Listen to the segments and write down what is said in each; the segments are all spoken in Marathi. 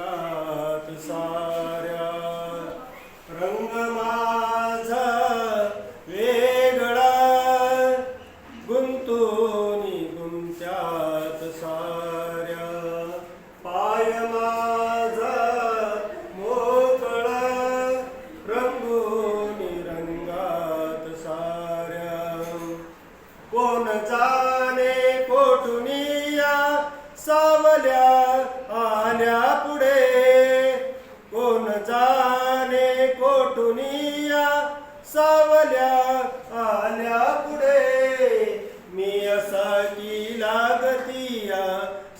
जगात साऱ्या. रंग माझा वेगळा. गुंतूनी गुंत्यात साऱ्या. पाय माझा मोकळा. रंगोनी रंगात साऱ्या. कोण जाणे कोठुनिया सा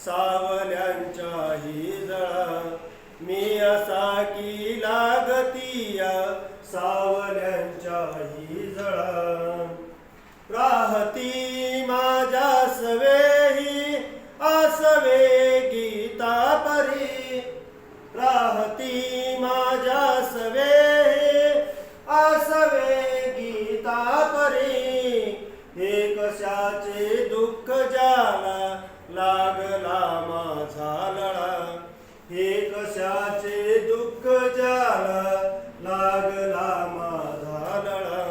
सावल्यांच्याही जळा. मी असा की लागतीया सावल्यांच्याही जळा. राहती माझ्या सवेही आसवे गीता परी. राहती माझ्या सवेही आसवे गीता परी. हे कशाचे दुःख जा हे कशाचे दुःख जाला लागला माझा लळा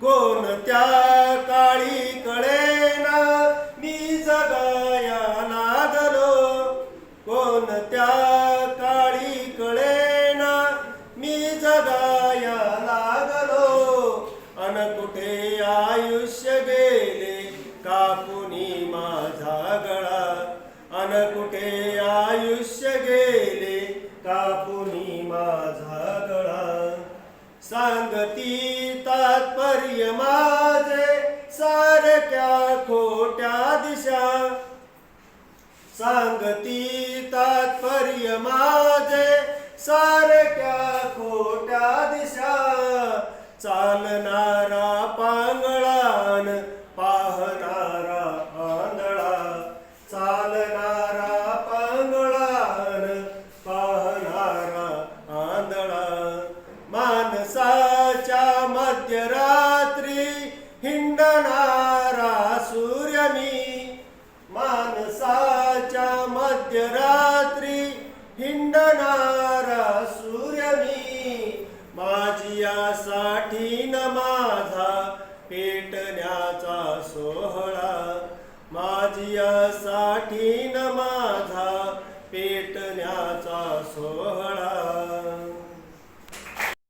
कोणत्या काळी कळेना मी जगाया लागलो कोणत्या काळी कळेना मी जगाया लागलो अन कुठे आयुष्य गेले कापुनी माझा गळा? अन कुठे आ कापुनी माझा गळा. सांगती तात्पर्य माझे सारख्या खोट्या दिशा. सांगती तात्पर्य माझे मध्यरात्री हिंडणारा सूर्य मी माझी यासाठी न माझा पेटण्याचा सोहळा. माझी यासाठी न माझा पेटण्याचा सोहळा.